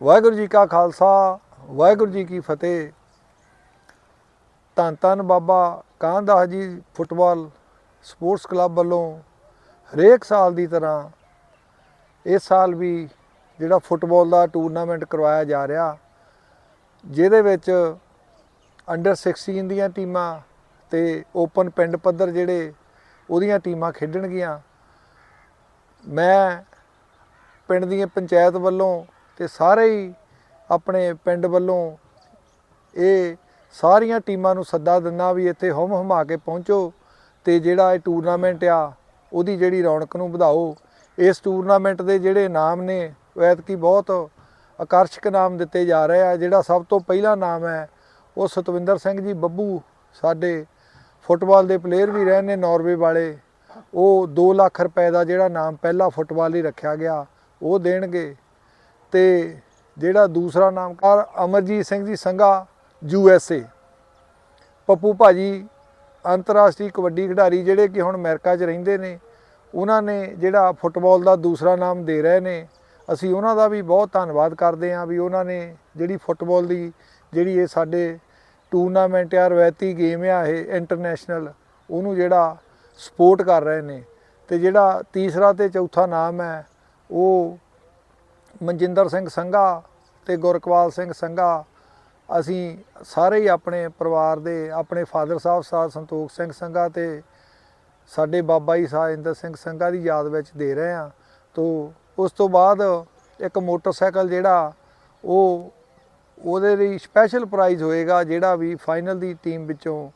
ਵਾਹਿਗੁਰੂ ਜੀ ਕਾ ਖਾਲਸਾ, ਵਾਹਿਗੁਰੂ ਜੀ ਕੀ ਫਤਿਹ। ਧੰਨ ਧੰਨ ਬਾਬਾ ਕਾਹਨਦਾਸ ਜੀ ਫੁੱਟਬਾਲ ਸਪੋਰਟਸ ਕਲੱਬ ਵੱਲੋਂ ਹਰੇਕ ਸਾਲ ਦੀ ਤਰ੍ਹਾਂ ਇਸ ਸਾਲ ਵੀ ਜਿਹੜਾ ਫੁੱਟਬਾਲ ਦਾ ਟੂਰਨਾਮੈਂਟ ਕਰਵਾਇਆ ਜਾ ਰਿਹਾ, ਜਿਹਦੇ ਵਿੱਚ ਅੰਡਰ 16 ਦੀਆਂ ਟੀਮਾਂ ਤੇ ਓਪਨ ਪਿੰਡ ਪੱਧਰ ਜਿਹੜੇ ਉਹਦੀਆਂ ਟੀਮਾਂ ਖੇਡਣਗੀਆਂ। ਮੈਂ ਪਿੰਡ ਦੀਆਂ ਪੰਚਾਇਤ ਵੱਲੋਂ ਤੇ ਸਾਰੇ ਹੀ ਆਪਣੇ ਪਿੰਡ ਵੱਲੋਂ ਇਹ ਸਾਰੀਆਂ ਟੀਮਾਂ ਨੂੰ ਸੱਦਾ ਦਿੰਦਾ ਵੀ ਇੱਥੇ ਹੁਮ ਹੁਮਾ ਕੇ ਪਹੁੰਚੋ ਤੇ ਜਿਹੜਾ ਇਹ ਟੂਰਨਾਮੈਂਟ ਆ, ਉਹਦੀ ਜਿਹੜੀ ਰੌਣਕ ਨੂੰ ਵਧਾਓ। ਇਸ ਟੂਰਨਾਮੈਂਟ ਦੇ ਜਿਹੜੇ ਨਾਮ ਨੇ ਐਤਕੀ ਬਹੁਤ ਆਕਰਸ਼ਕ ਨਾਮ ਦਿੱਤੇ ਜਾ ਰਹੇ ਆ। ਜਿਹੜਾ ਸਭ ਤੋਂ ਪਹਿਲਾ ਨਾਮ ਹੈ, ਉਹ ਸਤਵਿੰਦਰ ਸਿੰਘ ਜੀ ਬੱਬੂ, ਸਾਡੇ ਫੁੱਟਬਾਲ ਦੇ ਪਲੇਅਰ ਵੀ ਰਹੇ ਨੇ ਨਾਰਵੇ ਵਾਲੇ। ਉਹ 2 ਲੱਖ ਰੁਪਏ ਦਾ ਜਿਹੜਾ ਨਾਮ ਪਹਿਲਾ ਫੁੱਟਬਾਲ ਹੀ ਰੱਖਿਆ ਗਿਆ, ਉਹ ਦੇਣਗੇ। ਤੇ ਜਿਹੜਾ ਦੂਸਰਾ ਨਾਮਕਾਰ Amarjit Singh ji Sangha, U S A. Pappu ਭਾਜੀ ਅੰਤਰਰਾਸ਼ਟਰੀ ਕਬੱਡੀ ਖਿਡਾਰੀ ਜਿਹੜੇ ਕਿ ਹੁਣ ਅਮਰੀਕਾ 'ਚ ਰਹਿੰਦੇ ਨੇ, ਉਹਨਾਂ ਨੇ ਜਿਹੜਾ ਫੁੱਟਬਾਲ ਦਾ ਦੂਸਰਾ ਨਾਮ ਦੇ ਰਹੇ ਨੇ। ਅਸੀਂ ਉਹਨਾਂ ਦਾ ਵੀ ਬਹੁਤ ਧੰਨਵਾਦ ਕਰਦੇ ਹਾਂ ਵੀ ਉਹਨਾਂ ਨੇ ਜਿਹੜੀ ਫੁੱਟਬਾਲ ਦੀ ਜਿਹੜੀ ਇਹ ਸਾਡੇ ਟੂਰਨਾਮੈਂਟ ਆ, ਰਵਾਇਤੀ ਗੇਮ ਆ, ਇਹ ਇੰਟਰਨੈਸ਼ਨਲ, ਉਹਨੂੰ ਜਿਹੜਾ ਸਪੋਰਟ ਕਰ ਰਹੇ ਨੇ। ਤੇ ਜਿਹੜਾ ਤੀਸਰਾ ਤੇ ਚੌਥਾ ਨਾਮ ਹੈ, ਉਹ ਮਨਜਿੰਦਰ ਸਿੰਘ ਸੰਘਾ ਤੇ ਗੁਰਕਵਾਲ ਸਿੰਘ ਸੰਘਾ, ਅਸੀਂ ਸਾਰੇ ਹੀ ਆਪਣੇ ਪਰਿਵਾਰ ਦੇ, ਆਪਣੇ ਫਾਦਰ ਸਾਹਿਬ ਸਾਧ ਸੰਤੋਖ ਸਿੰਘ ਸੰਘਾ ਤੇ ਸਾਡੇ ਬਾਬਾ ਜੀ ਸਾਜਿੰਦਰ ਸਿੰਘ ਸੰਘਾ ਦੀ ਯਾਦ ਵਿੱਚ ਦੇ ਰਹੇ ਹਾਂ। ਤੋ ਉਸ ਤੋਂ ਬਾਅਦ ਇੱਕ ਮੋਟਰਸਾਈਕਲ ਜਿਹੜਾ, ਉਹ, ਉਹਦੇ ਲਈ ਸਪੈਸ਼ਲ ਪ੍ਰਾਈਜ਼ ਹੋਏਗਾ ਜਿਹੜਾ ਵੀ ਫਾਈਨਲ ਦੀ ਟੀਮ ਵਿੱਚੋਂ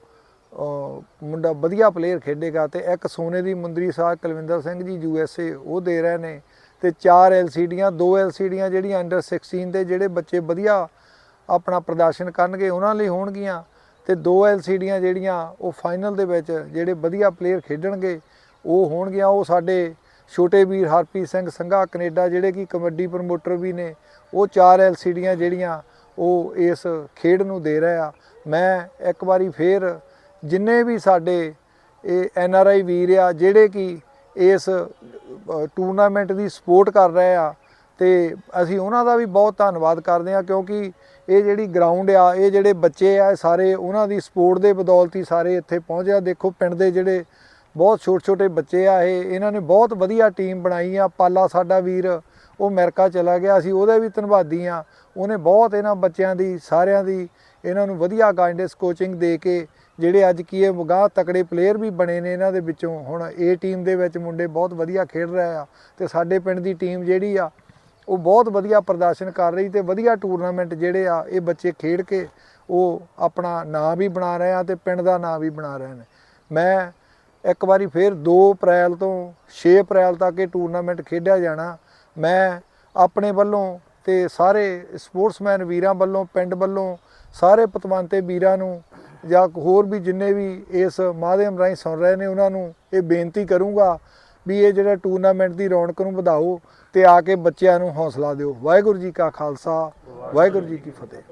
ਮੁੰਡਾ ਵਧੀਆ ਪਲੇਅਰ ਖੇਡੇਗਾ ਤੇ ਇੱਕ ਸੋਨੇ ਦੀ ਮੁੰਦਰੀ ਸਾਹਿਬ ਕੁਲਵਿੰਦਰ ਸਿੰਘ ਜੀ ਯੂ ਐਸ ਏ ਉਹ ਦੇ ਰਹੇ ਨੇ। ਤੇ ਚਾਰ ਐਲਸੀਡੀਆਂ, ਦੋ ਐਲਸੀਡੀਆਂ ਜਿਹੜੀਆਂ ਅੰਡਰ 16 ਦੇ ਜਿਹੜੇ ਬੱਚੇ ਵਧੀਆ ਆਪਣਾ ਪ੍ਰਦਰਸ਼ਨ ਕਰਨਗੇ, ਉਹਨਾਂ ਲਈ ਹੋਣਗੀਆਂ ਤੇ ਦੋ ਐਲਸੀਡੀਆਂ ਜਿਹੜੀਆਂ ਉਹ ਫਾਈਨਲ ਦੇ ਵਿੱਚ ਜਿਹੜੇ ਵਧੀਆ ਪਲੇਅਰ ਖੇਡਣਗੇ, ਉਹ ਹੋਣਗੀਆਂ। ਉਹ ਸਾਡੇ ਛੋਟੇ ਵੀਰ ਹਰਪ੍ਰੀਤ ਸਿੰਘ ਸੰਘਾ, ਕੈਨੇਡਾ, ਜਿਹੜੇ ਕਿ ਕਬੱਡੀ ਪ੍ਰਮੋਟਰ ਵੀ ਨੇ, ਉਹ ਚਾਰ ਐਲਸੀਡੀਆਂ ਜਿਹੜੀਆਂ ਉਹ ਇਸ ਖੇਡ ਨੂੰ ਦੇ ਰਿਹਾ ਮੈਂ ਇੱਕ ਵਾਰੀ ਫੇਰ ਜਿੰਨੇ ਵੀ ਸਾਡੇ ਇਹ ਐਨ ਆਰ ਆਈ ਵੀਰ ਆ, ਜਿਹੜੇ ਕਿ ਇਸ ਟੂਰਨਾਮੈਂਟ ਦੀ ਸਪੋਰਟ ਕਰ ਰਹੇ ਆ ਤੇ ਅਸੀਂ ਉਹਨਾਂ ਦਾ ਵੀ ਬਹੁਤ ਧੰਨਵਾਦ ਕਰਦੇ ਆ ਕਿਉਂਕਿ ਇਹ ਜਿਹੜੀ ਗਰਾਊਂਡ ਆ, ਇਹ ਜਿਹੜੇ ਬੱਚੇ ਆ ਸਾਰੇ ਉਹਨਾਂ ਦੀ ਸਪੋਰਟ ਦੇ ਬਦੌਲਤ ਹੀ ਸਾਰੇ ਇੱਥੇ ਪਹੁੰਚਿਆ ਦੇਖੋ ਪਿੰਡ ਦੇ ਜਿਹੜੇ ਬਹੁਤ ਛੋਟੇ ਛੋਟੇ ਬੱਚੇ ਆ, ਇਹ, ਇਹਨਾਂ ਨੇ ਬਹੁਤ ਵਧੀਆ ਟੀਮ ਬਣਾਈ ਆ। ਪਾਲਾ ਸਾਡਾ ਵੀਰ, ਉਹ ਅਮਰੀਕਾ ਚਲਾ ਗਿਆ, ਅਸੀਂ ਉਹਦੇ ਵੀ ਧੰਨਵਾਦੀ ਆ। ਉਹਨੇ ਬਹੁਤ ਇਹਨਾਂ ਬੱਚਿਆਂ ਦੀ, ਸਾਰਿਆਂ ਦੀ ਇਹਨਾਂ ਨੂੰ ਵਧੀਆ ਗਾਈਡੈਂਸ ਕੋਚਿੰਗ ਦੇ ਕੇ ਜਿਹੜੇ ਅੱਜ ਕੀ ਇਹ ਮਗਾਹ ਤਕੜੇ ਪਲੇਅਰ ਵੀ ਬਣੇ ਨੇ ਇਹਨਾਂ ਦੇ ਵਿੱਚੋਂ। ਹੁਣ ਇਹ ਟੀਮ ਦੇ ਵਿੱਚ ਮੁੰਡੇ ਬਹੁਤ ਵਧੀਆ ਖੇਡ ਰਹੇ ਆ ਤੇ ਸਾਡੇ ਪਿੰਡ ਦੀ ਟੀਮ ਜਿਹੜੀ ਆ, ਉਹ ਬਹੁਤ ਵਧੀਆ ਪ੍ਰਦਰਸ਼ਨ ਕਰ ਰਹੀ ਤੇ ਵਧੀਆ ਟੂਰਨਾਮੈਂਟ ਜਿਹੜੇ ਆ, ਇਹ ਬੱਚੇ ਖੇਡ ਕੇ ਉਹ ਆਪਣਾ ਨਾਂ ਵੀ ਬਣਾ ਰਹੇ ਆ ਤੇ ਪਿੰਡ ਦਾ ਨਾਂ ਵੀ ਬਣਾ ਰਹੇ ਨੇ। ਮੈਂ ਇੱਕ ਵਾਰੀ ਫੇਰ 2 ਅਪ੍ਰੈਲ ਤੋਂ 6 ਅਪ੍ਰੈਲ ਤੱਕ ਇਹ ਟੂਰਨਾਮੈਂਟ ਖੇਡਿਆ ਜਾਣਾ। ਮੈਂ ਆਪਣੇ ਵੱਲੋਂ ਤੇ ਸਾਰੇ ਸਪੋਰਟਸਮੈਨ ਵੀਰਾਂ ਵੱਲੋਂ, ਪਿੰਡ ਵੱਲੋਂ, ਸਾਰੇ ਪਤਵੰਤੇ ਵੀਰਾਂ ਨੂੰ ਜਾਂ ਹੋਰ ਵੀ ਜਿੰਨੇ ਵੀ ਇਸ ਮਾਧਿਅਮ ਰਾਹੀਂ ਸੁਣ ਰਹੇ ਨੇ ਉਹਨਾਂ ਨੂੰ ਇਹ ਬੇਨਤੀ ਕਰੂੰਗਾ ਵੀ ਇਹ ਜਿਹੜਾ ਟੂਰਨਾਮੈਂਟ ਦੀ ਰੌਣਕ ਨੂੰ ਵਧਾਓ ਤੇ ਆ ਕੇ ਬੱਚਿਆਂ ਨੂੰ ਹੌਸਲਾ ਦਿਓ। ਵਾਹਿਗੁਰੂ ਜੀ ਕਾ ਖਾਲਸਾ, ਵਾਹਿਗੁਰੂ ਜੀ ਕੀ ਫਤਿਹ।